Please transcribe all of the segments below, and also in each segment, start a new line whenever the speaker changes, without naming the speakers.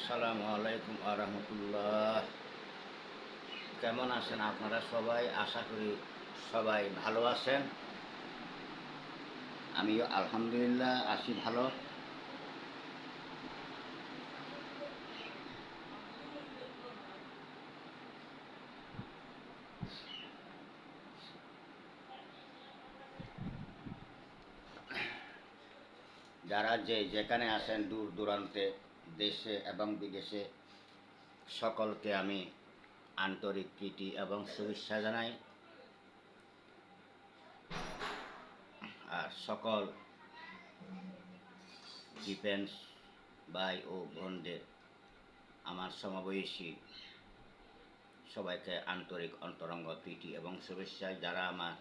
আসসালামু আলাইকুম আরহামতুল্লাহ। কেমন আছেন আপনারা সবাই? আশা করি সবাই ভালো আছেন। আমিও আলহামদুলিল্লাহ আছি ভালো। যারা যে যেখানে আসেন দূর দূরান্তে দেশে এবং বিদেশে সকলকে আমি আন্তরিক প্রীতি এবং শুভেচ্ছা জানাই। আর সকল ডিফেন্স ভাই ও বোনদের, আমার সমবয়সী সবাইকে আন্তরিক অন্তরঙ্গ প্রীতি এবং শুভেচ্ছা। যারা আমার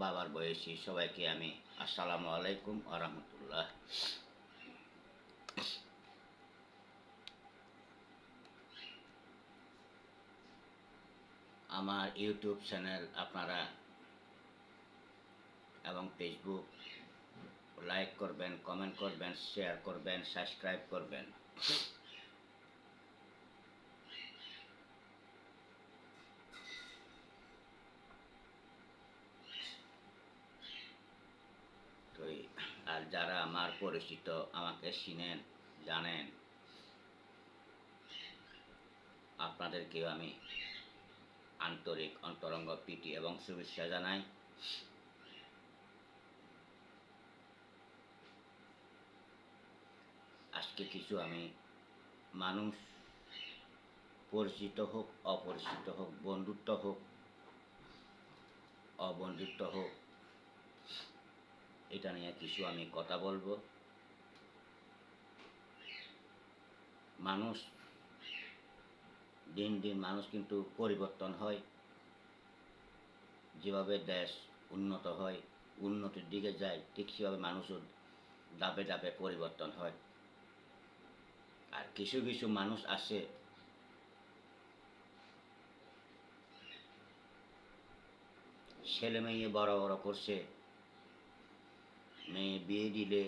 বাবার বয়সী, সবাইকে আমি আসসালামু আলাইকুম আ আমার ইউটিউব চ্যানেল আপনারা এবং ফেসবুক লাইক করবেন কমেন্ট করবেন শেয়ার করবেন সাবস্ক্রাইব করবেন। তো আর যারা আমার পরিচিত আমাকে চিনেন, জানেন, আপনাদেরকেও আমি আন্তরিক অন্তরঙ্গ প্রীতি এবং শুভেচ্ছা জানাই। আজকে কিছু আমি মানুষ পরিচিত হোক, অপরিচিত হোক, বন্ধুত্ব হোক, অবন্ধুত্ব হোক, এটা নিয়ে কিছু আমি কথা বলব। মানুষ দিন দিন মানুষ কিন্তু পরিবর্তন হয়। যেভাবে দেশ উন্নত হয়, উন্নতির দিকে যায়, ঠিক সেভাবে মানুষও ডাবে ডাবে পরিবর্তন হয়। আর কিছু কিছু মানুষ আছে ছেলে মেয়ে বড় বড় করছে, মেয়ে বিয়ে দিলে,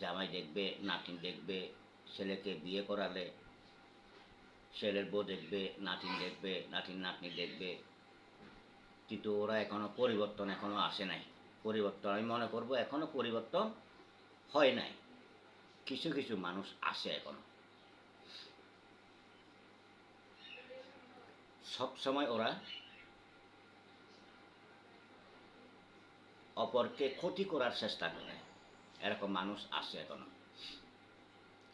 জামাই দেখবে নাতিন দেখবে, ছেলেকে বিয়ে করালে ছেলের বউ দেখবে, নাতিন দেখবে, নাতিন নাতনি দেখবে। কিন্তু ওরা এখনও পরিবর্তন এখনও আসে নাই। পরিবর্তন, আমি মনে করব এখনও পরিবর্তন হয় নাই। কিছু কিছু মানুষ আসে এখনও। সব সময় ওরা অপরকে ক্ষতি করার চেষ্টা করে। এরকম মানুষ আসে এখনও।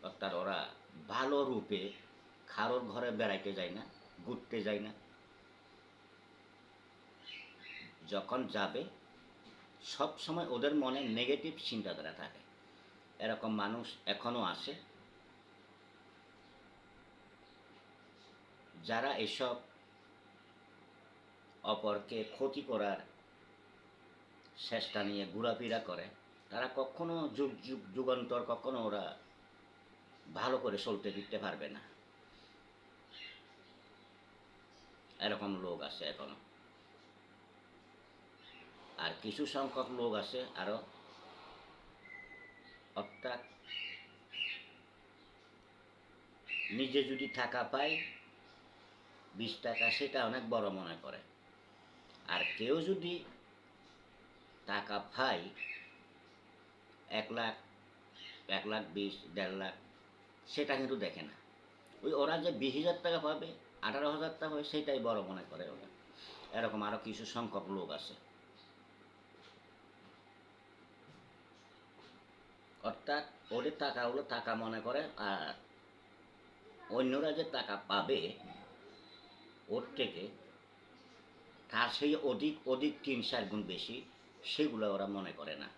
অর্থাৎ ওরা ভালো রূপে কারোর ঘরে বেড়াইতে যায় না, ঘুরতে যায় না। যখন যাবে, সব সময় ওদের মনে নেগেটিভ চিন্তাধারা থাকে। এরকম মানুষ এখনও আসে যারা এসব অপরকে ক্ষতি করার চেষ্টা নিয়ে ঘোরাফেরা করে, তারা কখনো যুগ যুগ, যুগান্তর কখনো ওরা ভালো করে চলতে দিতে পারবে না। এরকম লোক আছে এখনও। আর কিছু সংখ্যক লোক আছে আরও। অর্থাৎ নিজে যদি টাকা পায়, বিশ টাকা, সেটা অনেক বড় মনে করে। আর কেউ যদি টাকা পায়, এক লাখ এক লাখ বিশ, দেড় লাখ, সেটা কিন্তু দেখে না। ওই ওরা যে বিশ হাজার টাকা পাবে আঠারো হাজার টাকা পাবে সেটাই বড় মনে করে ওরা। এরকম আরও কিছু সংখ্যক লোক আছে। অর্থাৎ ওদের টাকা হলো টাকা মনে করে, আর অন্যরা যে টাকা পাবে, ওর থেকে তার সেই অধিক অধিক তিন চার গুণ বেশি, সেগুলো ওরা মনে করে না।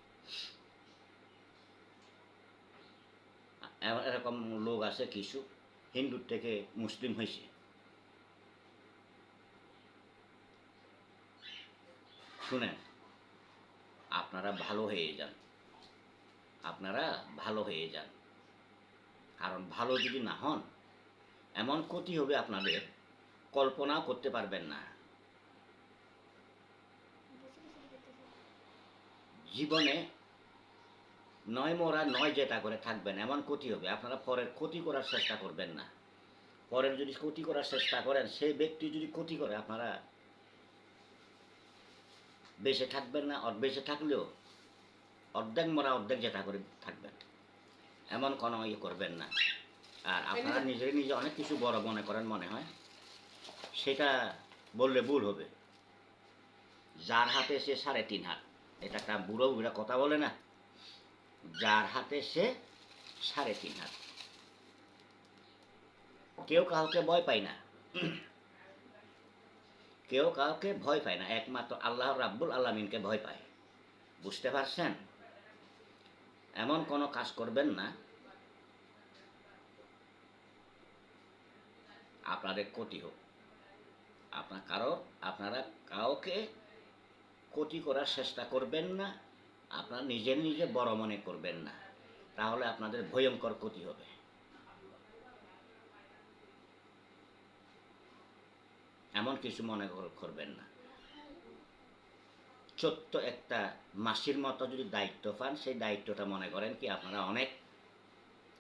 এরকম লোক আছে কিছু, হিন্দুর থেকে মুসলিম হয়েছে। শুনেন, আপনারা ভালো হয়ে যান। আপনারা ভালো হয়ে যান। কারণ ভালো যদি না হন, এমন ক্ষতি হবে আপনাদের, কল্পনাও করতে পারবেন না। জীবনে নয় মরা, নয় যেটা করে থাকবেন, এমন ক্ষতি হবে। আপনারা পরের ক্ষতি করার চেষ্টা করবেন না। পরের যদি ক্ষতি করার চেষ্টা করেন, সেই ব্যক্তি যদি ক্ষতি করে, আপনারা বেঁচে থাকবেন না অর বেঁচে থাকলেও অর্ধেক মরা অর্ধেক যেটা করে থাকবেন। এমন কোনো ইয়ে করবেন না। আর আপনারা নিজে নিজে অনেক কিছু বড় মনে করেন মনে হয়। সেটা বললে ভুল হবে। যার হাতে সে সাড়ে তিন হাত এটা একটা বুড়ো বুড়া কথা বলে না। যার হাতে সে সাড়ে তিন হাত। কেউ কাউকে ভয় পায় না। কেউ কাউকে ভয় পায় না, একমাত্র আল্লাহ রাব্বুল আলমিনকে ভয় পায়। বুঝতে পারছেন? এমন কোনো কাজ করবেন না। আপনাদের ক্ষতি হোক। আপনার কারও, আপনারা কাউকে ক্ষতি করার চেষ্টা করবেন না, আপনারা নিজে নিজে বড় মনে করবেন না। তাহলে আপনাদের ভয়ঙ্কর ক্ষতি হবে। এমন কিছু মনে করবেন না। ছোট্ট একটা মাসির মতো যদি দায়িত্ব পান, সেই দায়িত্বটা মনে করেন কি আপনারা অনেক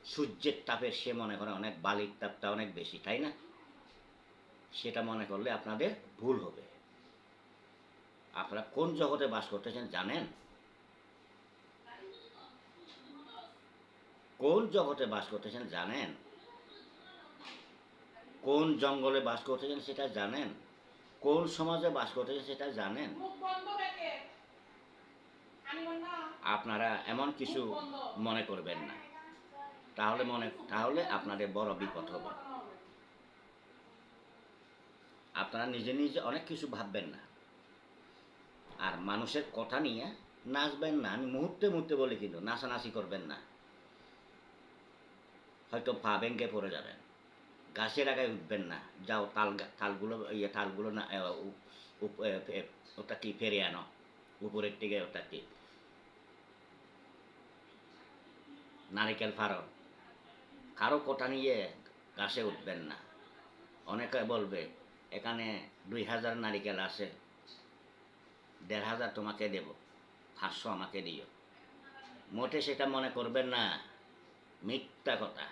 সূর্যের তাপের সে মনে করেন অনেক বালির তাপটা অনেক বেশি, তাই না? সেটা মনে করলে আপনাদের ভুল হবে। আপনারা কোন জগতে বাস করতেছেন জানেন? কোন জগতে বাস করতেছেন জানেন? কোন জঙ্গলে বাস করতেছেন সেটা জানেন? কোন সমাজে বাস করতেছেন সেটা জানেন? আপনারা এমন কিছু মনে করবেন না। তাহলে মনে তাহলে আপনাদের বড় বিপদ হবে। আপনারা নিজে নিজে অনেক কিছু ভাববেন না। আর মানুষের কথা নিয়ে নাচবেন না। আমি মুহূর্তে মুহূর্তে বলি কিন্তু নাচানাচি করবেন না। হয়তো পা পড়ে যাবেন। গাছের আগায় উঠবেন না। যাও তাল তালগুলো ইয়ে তালগুলো না ওটা কি ফেরে আনো। উপরের দিকে ওটা কি নারিকেল ফাড়ো। কারও কোটা নিয়ে গাছে উঠবেন না। অনেকে বলবে, এখানে দুই হাজার নারিকেল আছে। দেড় হাজার তোমাকে দেব। পাঁচশো আমাকে দিও। মোটে সেটা মনে করবেন না। মিথ্যা কথা।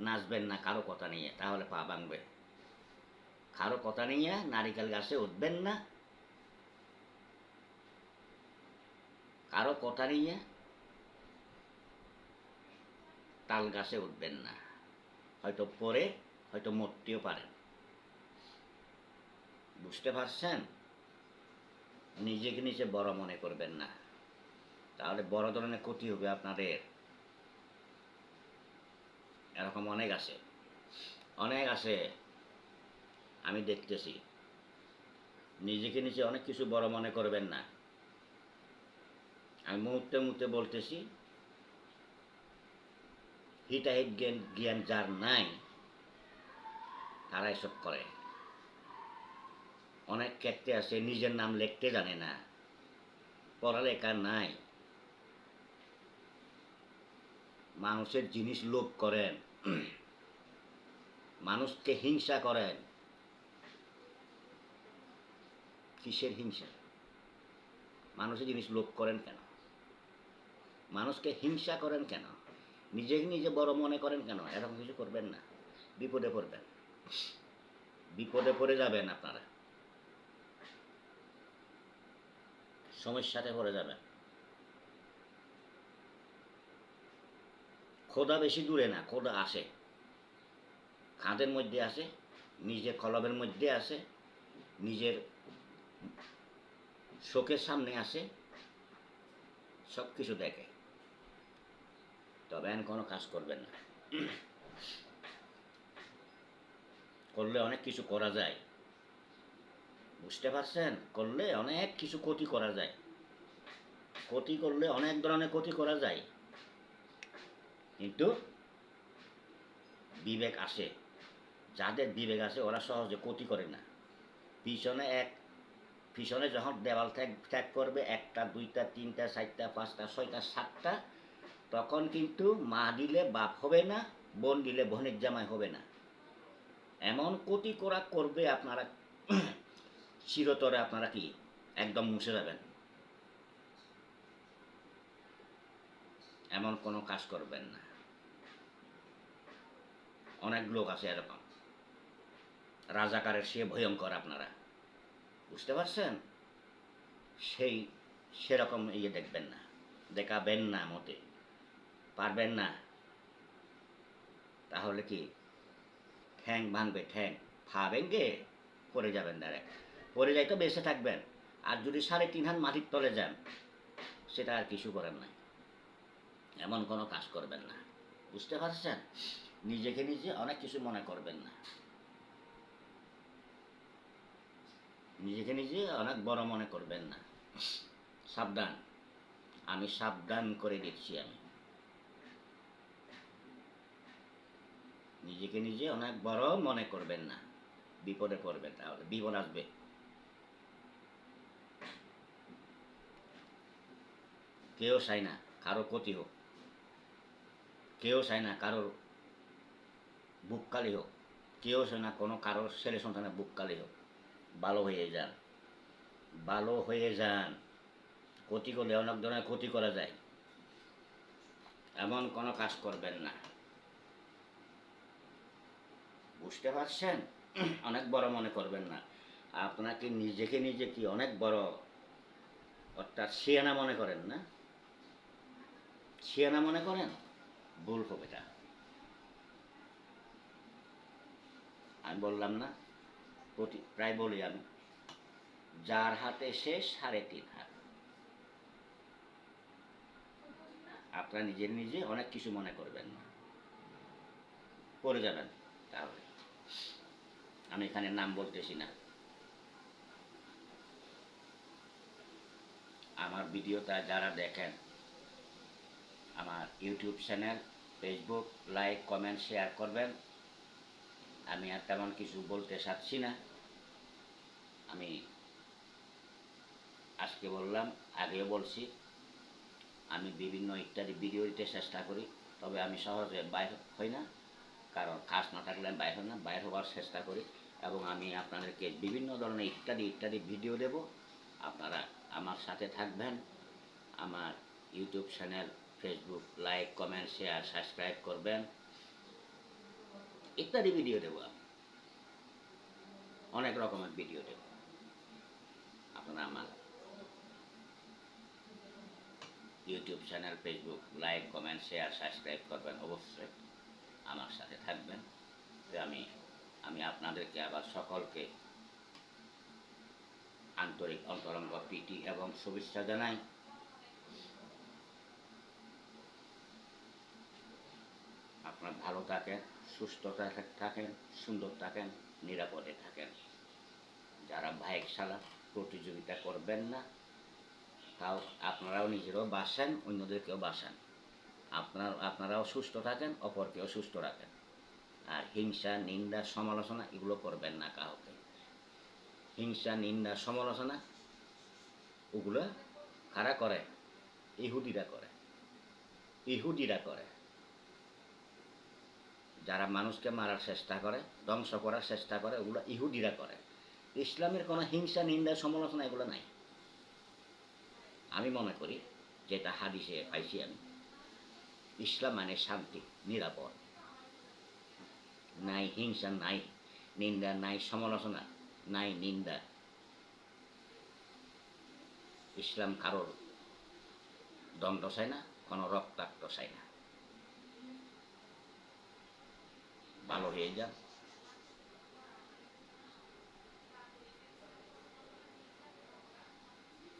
নাচবেন না, কারও কথা নিয়ে, তাহলে পা ভাঙবে। কারও কথা নিয়ে নারিকেল গাছে উঠবেন না। কারও কথা নিয়ে তাল গাছে উঠবেন না। হয়তো পরে হয়তো মরতেও পারেন। বুঝতে পারছেন? নিজেকে নিজে বড় মনে করবেন না। তাহলে বড় ধরনের ক্ষতি হবে আপনাদের। এরকম অনেক আছে। অনেক আছে। আমি দেখতেছি। নিজেকে নিজে অনেক কিছু বড় মনে করবেন না। আমি মুহূর্তে মুহূর্তে বলতেছি, হিতাহিত জ্ঞান জ্ঞান যার নাই তারা এসব করে। অনেক ক্ষেত্রে আছে, নিজের নাম লিখতে জানে না। পড়ালেখা নাই। মানুষের জিনিস লোভ করেন। মানুষকে হিংসা করেন। কিসের হিংসা? মানুষের জিনিস লোভ করেন কেন? মানুষকে হিংসা করেন কেন? নিজেকে নিজে বড় মনে করেন কেন? এরকম কিছু করবেন না। বিপদে পড়বেন। বিপদে পড়ে যাবেন আপনারা। সমস্যাতে পড়ে যাবেন। খোদা বেশি দূরে না, খোদা আসে। খাদের মধ্যে আসে, নিজের কলবের মধ্যে আসে, নিজের শোকের সামনে আসে সব কিছু দেখে। তবে কোনো কাজ করবেন না। করলে অনেক কিছু করা যায়। বুঝতে পারছেন? করলে অনেক কিছু ক্ষতি করা যায়। ক্ষতি করলে অনেক ধরনের ক্ষতি করা যায়। কিন্তু বিবেক আসে। যাদের বিবেক আছে ওরা সহজে ক্ষতি করে না। পিছনে এক, পিছনে যখন দেওয়াল ত্যাগ ত্যাগ করবে, একটা, দুইটা, তিনটা, চারটা, পাঁচটা, ছয়টা, সাতটা, তখন কিন্তু মা দিলে বাপ হবে না, বোন দিলে বোনের জামাই হবে না। এমন ক্ষতি করা করবে আপনারা, চিরতরে আপনারা কি একদম মুছে যাবেন? এমন কোনো কাজ করবেন না। অনেক লোক আছে এরকম। রাজাকারের সে ভয়ঙ্কর আপনারা। বুঝতে পারছেন? সেই সেরকম ইয়ে দেখবেন না। দেখাবেন না মতে পারবেন না। তাহলে কি? ঠ্যাং ভাঙবে, ঠ্যাং। ফা ভেঙ্গে পড়ে যাবেন ডাইরেক্ট। পড়ে যাই তো বেঁচে থাকবেন। আর যদি সাড়ে তিন হাত মাটির তলে যান, সেটা আর কিছু করেন নাই। এমন কোনো কাজ করবেন না। বুঝতে পারছেন? নিজেকে নিজে অনেক কিছু মনে করবেন না। নিজেকে নিজে অনেক বড় মনে করবেন না। সাবধান। আমি সাবধান করে দিচ্ছি আমি। নিজেকে নিজে অনেক বড় মনে করবেন না। বিপদে পড়বেন তাহলে, বিপদ আসবে। কেউ চায় না কারও ক্ষতি হোক। কেউ চায় না কারোর বুককালি হোক কেউ সে না, কোনো কারোর ছেলে সন্তানের বুককালি হোক ভালো হয়ে যান। ভালো হয়ে যান। ক্ষতি করলে অনেক ধরনের ক্ষতি করা যায়। এমন কোনো কাজ করবেন না। বুঝতে পারছেন? অনেক বড় মনে করবেন না। আপনাকে নিজেকে নিজে কি অনেক বড়, অর্থাৎ শিয়ানা মনে করেন না? শিয়ানা মনে করেন? ভুল হবে আমি বললাম না, প্রতি প্রায় বলি আমি, যার হাতে শেষ সাড়ে তিন হাত। আপনারা নিজের নিজে অনেক কিছু মনে করবেন না। পড়ে যাবেন তাহলে। আমি এখানে নাম বলতেছি না। আমার ভিডিওটা যারা দেখেন, আমার YouTube channel Facebook like comment share করবেন। আমি আর তেমন কিছু বলতে চাচ্ছি না। আমি আজকে বললাম, আগেও বলছি, আমি বিভিন্ন ইত্যাদি ভিডিও দিতে চেষ্টা করি, তবে আমি সহজে বাইর হই না, কারণ কাজ না থাকলে আমি বাইর হই না, বাইর হওয়ার চেষ্টা করি এবং আমি আপনাদেরকে বিভিন্ন ধরনের ইত্যাদি ইত্যাদি ভিডিও দেব। আপনারা আমার সাথে থাকবেন, আমার YouTube channel Facebook like comment share subscribe করবেন। ইত্যাদি ভিডিও দেবো। অনেক রকমের ভিডিও দেব। আপনারা আমার YouTube channel Facebook like comment share subscribe করবেন অবশ্যই। আমার সাথে থাকবেন। আমি আমি আপনাদেরকে আবার সকলকে আন্তরিক অন্তরঙ্গ প্রীতি এবং শুভেচ্ছা জানাই। আপনার ভালো থাকেন। সুস্থ থাকেন- থাকেন, সুন্দর থাকেন, নিরাপদে থাকেন। যারা বাইক চালান, প্রতিযোগিতা করবেন না, তাও আপনারাও নিজেরাও বাসেন অন্যদেরকেও বাসান আপনার আপনারাও সুস্থ থাকেন, অপরকেও সুস্থ রাখেন। আর হিংসা, নিন্দা, সমালোচনা এগুলো করবেন না কাউকে। হিংসা, নিন্দা, সমালোচনা ওগুলো কারা করে? ইহুদিরা করে। ইহুদিরা করে। যারা মানুষকে মারার চেষ্টা করে, ধ্বংস করার চেষ্টা করে, ওগুলো ইহুদিরা করে। ইসলামের কোনো হিংসা, নিন্দা, সমালোচনা এগুলো নাই। আমি মনে করি, যেটা হাদিসে পাইছি আমি, ইসলাম মানে শান্তি, নিরাপদ। নাই হিংসা, নাই নিন্দা, নাই সমালোচনা, নাই নিন্দা। ইসলাম কারোর দণ্ড চায় না, কোনো রক্তাক্ত চায় না। ভালো যান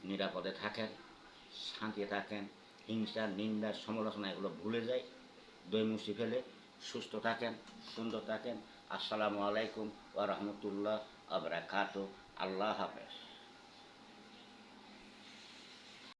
নিরাপদে থাকেন শান্তি থাকেন, হিংসা, নিন্দা, সমালোচনা এগুলো ভুলে যায়, দই মুছি ফেলে, সুস্থ থাকেন, সুন্দর থাকেন। আসসালামু আলাইকুম ওয়া রাহমাতুল্লাহ আবরাকাত আল্লাহ হাফেজ।